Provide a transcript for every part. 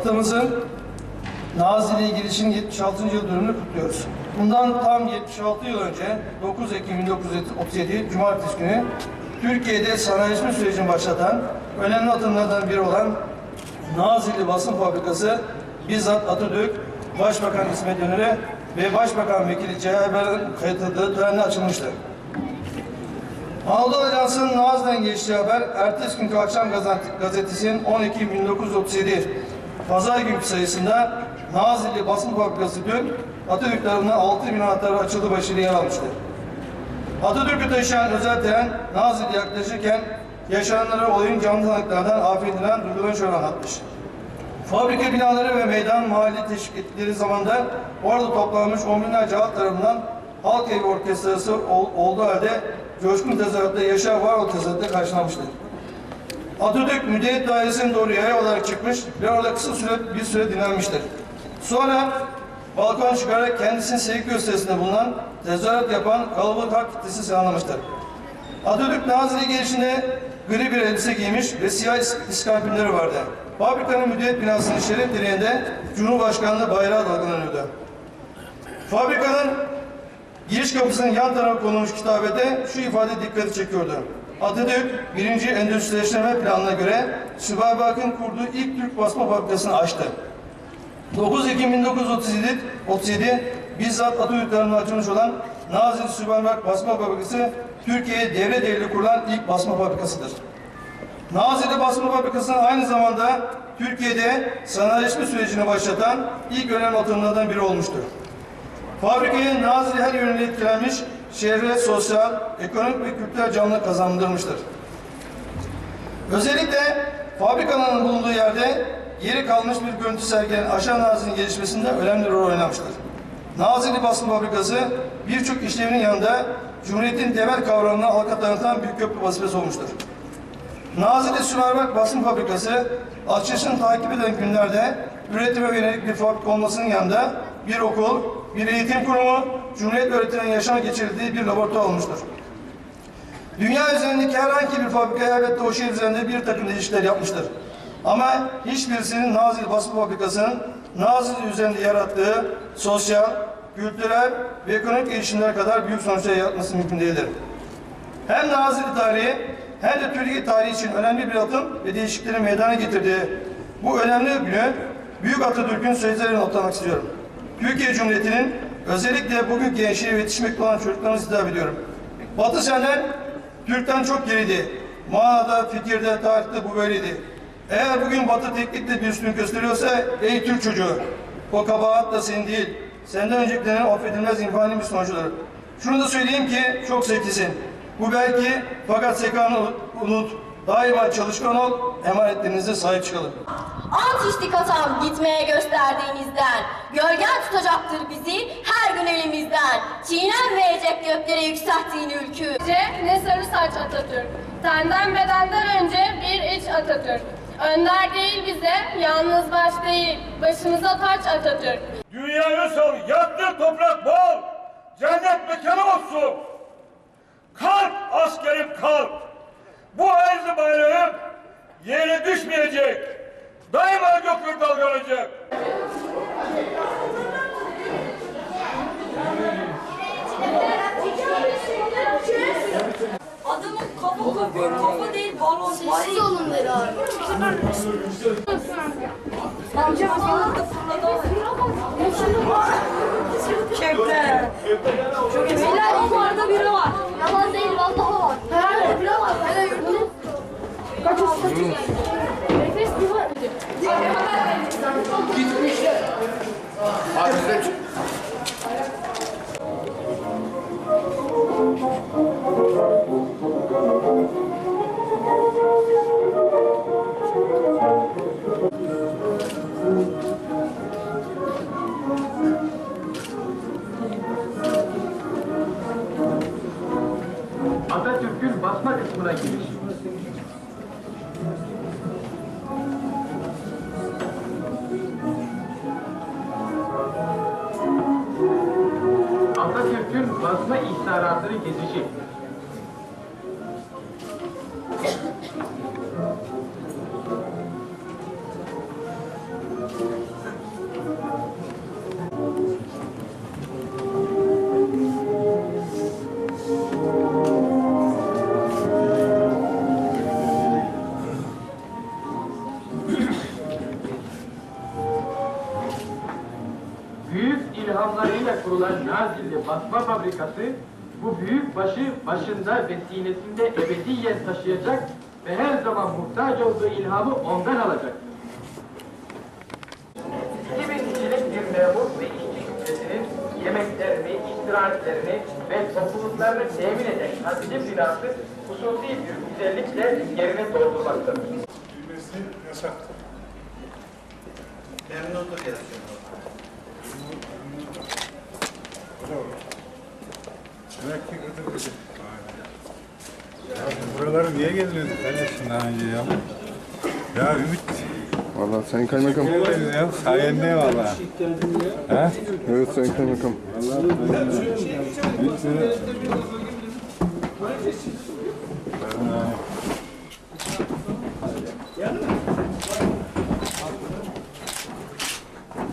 Atamızın Nazilli'ye girişinin 76. yıl dönümünü kutluyoruz. Bundan tam 76 yıl önce 9 Ekim 1937 Cumartesi günü Türkiye'de sanayileşme sürecini başlatan önemli adımlardan biri olan Nazilli Basın Fabrikası bizzat Atatürk, Başbakan İsmet İnönü ve Başbakan Vekili Ceyhan Haber'in katıldığı törenle açılmıştır. Anadolu Ajansı'nın Nazlı'dan geçtiği haber, ertesi günkü akşam gazet- gazetesinin 10 Ekim 1937 Pazar günkü sayısında Nazilli Basın Fabrikası dün Atatürk tarafından 6 bin anahtarı açıldı başlığı yer almıştır. Atatürk'ü taşıyan özel tren Nazilli'ye yaklaşırken yaşananlara olayın canlı tanıklardan afetinden duygulan şöyle anlatmış. Fabrika binaları ve meydan mahalle teşvik ettikleri zamanda orada toplanmış on binlerce halk tarafından halk evi orkestrası ol, olduğu halde coşkun tezahüratta Yaşar Varol tezahüratta karşılanmıştır. Atatürk müdeyit dairesine doğru yaya olarak çıkmış ve orada kısa süre bir süre dinlenmiştir. Sonra balkona çıkarak kendisinin sevgi gösterisinde bulunan tezahürat yapan kalabalık halk kitlesi selamlamıştır. Atatürk Nazilli gelişinde gri bir elbise giymiş ve siyah is- iskarpinleri vardı. Fabrikanın müdüriyet binasının şeref direğinde Cumhurbaşkanlığı bayrağı dalgalanıyordu. Fabrikanın giriş kapısının yan tarafa konulmuş kitabede şu ifade dikkati çekiyordu. Atatürk, birinci endüstrileştirme planına göre Sübay Bakın kurduğu ilk Türk basma fabrikasını açtı. 9 Ekim 1937 37 bizzat Atatürk tarafından açılmış olan Nazilli Sübeymark Basma Fabrikası Türkiye'ye devre devri kurulan ilk basma fabrikasıdır. Nazilli Basma Fabrikası'nın aynı zamanda Türkiye'de sanayileşme sürecini başlatan ilk önemli atılımlardan biri olmuştur. Fabrikayı Nazilli her yönüyle etkilenmiş, şehre sosyal, ekonomik ve kültürel canlılık kazandırmıştır. Özellikle fabrikanın bulunduğu yerde geri kalmış bir görüntü sergileyen aşağı Nazilli'nin gelişmesinde önemli rol oynamıştır. Nazilli Basın Fabrikası birçok işlevinin yanında Cumhuriyet'in temel kavramını halka tanıtan bir köprü vazifesi olmuştur. Nazilli Sümerberk Basın Fabrikası açılışını takip eden günlerde üretime yönelik bir fabrika olmasının yanında bir okul, bir eğitim kurumu, Cumhuriyet öğretiminin yaşama geçirildiği bir laboratuvar olmuştur. Dünya üzerindeki herhangi bir fabrika elbette o şehir üzerinde bir takım değişiklikler yapmıştır. Ama hiçbirisinin Nazilli Basın Fabrikası'nın Nazilli üzerinde yarattığı sosyal, kültürel ve ekonomik gelişimler kadar büyük sonuçlar yaratması mümkün değildir. Hem Nazilli tarihi hem de Türkiye tarihi için önemli bir adım ve değişikliklerin meydana getirdiği bu önemli günü Büyük Atatürk'ün sözlerine notlamak istiyorum. Türkiye Cumhuriyeti'nin özellikle bugün gençliğe yetişmekte olan çocuklarımızı hitap ediyorum. Batı senden Türk'ten çok geriydi. Manada, fikirde, tarihte bu böyleydi. Eğer bugün Batı teknikle bir üstünlük gösteriyorsa ey Türk çocuğu o kabahat da senin değil. Senden öncekilerin affedilmez infani bir sonucudur. Şunu da söyleyeyim ki çok zevklisin. Bu belki fakat sekanı unut. Daima çalışkan ol, emanetlerinize sahip çıkalım. Ant içtik atam gitmeye gösterdiğinizden. Gölgen tutacaktır bizi her gün elimizden. Çiğnenmeyecek göklere yükselttiğin ülkü. Ne sarı saç Atatürk. Senden bedenden önce bir iç Atatürk. Önder değil bize, yalnız baş değil, başımıza taç Atatürk. Dünyayı sor, yattı toprak bol, cennet mekanı olsun. Kalk askerim kalk. Bu ayrı bayrağım yere düşmeyecek. Daima gökyüzü dalgalanacak. Adamın kafa kopuyor, kafa değil balon. Sessiz olun dedi abi. Kepler. Beyler onlarda biri var. Yalan değil vallahi var. Herhalde biri var. Kaç olsun? Nefes bir var. Atatürk'ün basma kısmına giriş. Basma ihsaratını gezişi. Büyük ilhamlarıyla kurulan Nazilli Basma Fabrikası, bu büyük başı başında ve sinesinde ebediyen taşıyacak ve her zaman muhtaç olduğu ilhamı ondan alacak. 2000 kişilik bir memur ve işçi kütlesinin yemeklerini, istirahatlerini ve topluluklarını temin eden hazine binası hususi bir güzellikle yerini doldurmaktadır. Memnundur yazıyor. Demek ki buraları niye gezmiyorduk kardeşim daha önce ya? Ya Ümit. Valla Sayın Kaymakam. Ya. Sayende valla. He? Evet Sayın Kaymakam.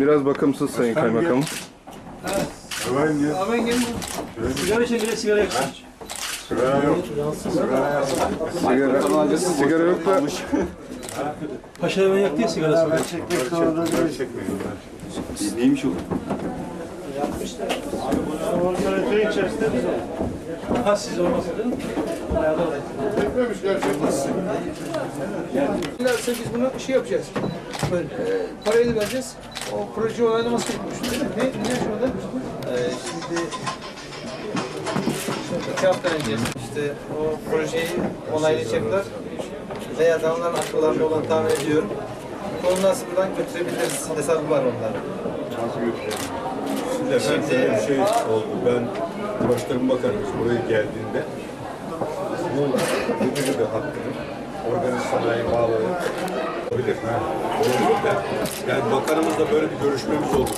Biraz bakımsız Sayın Kaymakamım. Var ya. Hemen gelin. Sigara için bile sigara yakın. Sigara yok. Sigara yok. Sigara, sigara yok da Paşa hemen yaktı ya sigarası. Ben çekmek zorunda değil. çekmeyin. Neymiş o? Ha siz olmasaydınız. Dilerse biz bunu şey yapacağız. Böyle, e, parayı da vereceğiz. O proje gerekmiş değil mi? Ne, ne şurada? Şimdi iki hafta önce işte o projeyi onaylayacaklar. Veya da onların akıllarında olan tahmin ediyorum. Onu nasıl buradan götürebiliriz hesabı var onların. Şimdi efendim bir şey oldu. Ben Ulaştırma Bakanımız buraya geldiğinde bu müdürü de hakkını organize sanayi bağlı olabilir. De. Yani bakanımızla böyle bir görüşmemiz oldu.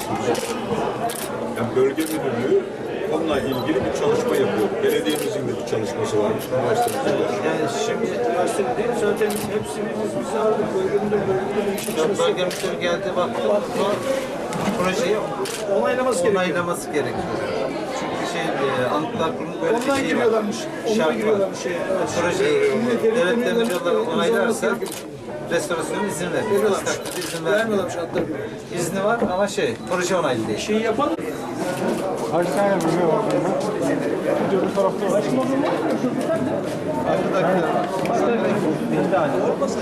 Yani bölge müdürlüğü onunla ilgili bir çalışma yapıyor. Belediyemizin de bir çalışması varmış. Üniversitemizin de. Yani şimdi Üniversitede değil, zaten hepsini biz, biz aldık. De bölgenin de bir Yok, çalışması bölge müdürü geldi baktı. Projeyi onaylaması gerekiyor. onaylaması gerekiyor. Çünkü şey, e, Anıtlar Kurulu böyle Ondan bir şey var. giriyorlarmış. Ondan Şart var. giriyorlarmış şeye. Evet. Projeyi devlet demirciler onaylarsa restorasyona izin verir. Veriyorlarmış. İstakta izin vermiyor. Vermiyorlarmış hatta. İzni var ama şey, proje onaylı değil. Şeyi yapalım. Kaç tane biliyor var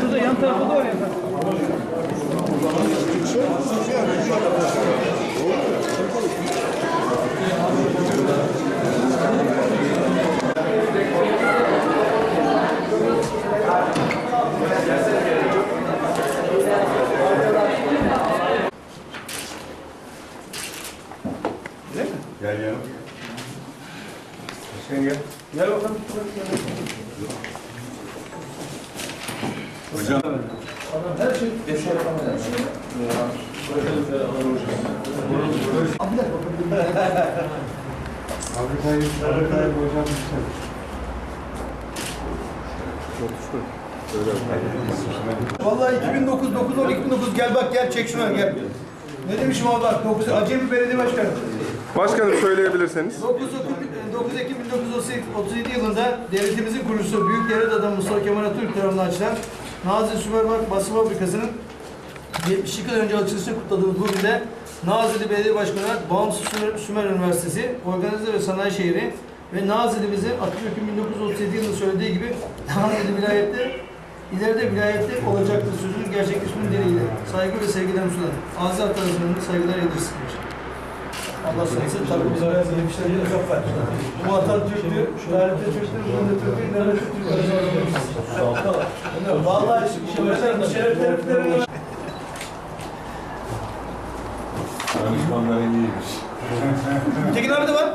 Şurada yan tarafta da var ya. Gel ya. Sen gel. Gel bakalım. Hocam. Her şey. Fabrikayı, fabrikayı hocam işte. Vallahi 2009, 9, 10, 2009 gel bak gel çek şuna gel. Ne demişim abi bak 9 Acemi Belediye Başkanı. Başkanım söyleyebilirseniz. 9, 9 Ekim 1937 yılında devletimizin kurucusu Büyük Devlet Adamı Mustafa Kemal Atatürk tarafından açılan Nazilli Sümermark Basın Fabrikası'nın 72 yıl önce açılışını kutladığımız bugün de Nazilli Belediye Başkanı Bağımsız Sümer, Sümer Üniversitesi, Organize ve Sanayi Şehri ve Nazilli'mizin Atatürk'ün 1937 yılında söylediği gibi Nazilli vilayette ileride vilayette olacaktır sözünün gerçekleşmenin dileğiyle. Saygı ve sevgilerimi sunarım. Aziz arkadaşlarımın saygılar yedirsin. Allah sayısı takımıza benzeyen bir şeyleri çok var. Bu Atatürk'tü, tarihte Türk'tür, bugün de Türk'tür, nerede Türk'tür. Vallahi şeref şereflerim Danışmanların iyiymiş. Tekin abi de var.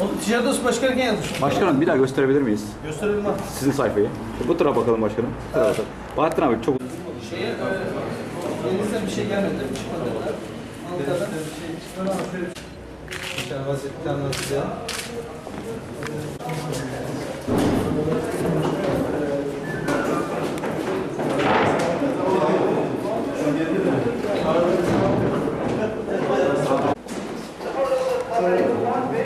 Onu ticaret odası başkanıyken yazmış. Başkanım bir daha gösterebilir miyiz? Gösterelim lan. Sizin sayfayı. Bu tarafa bakalım başkanım. Bu tarafa. Bahattin abi çok Şeye, e, elinizden bir şey gelmedi, çıkmadı. Ankara'dan bir şey çıkmadı ama şöyle Bir tane vaziyeti anlatacağım.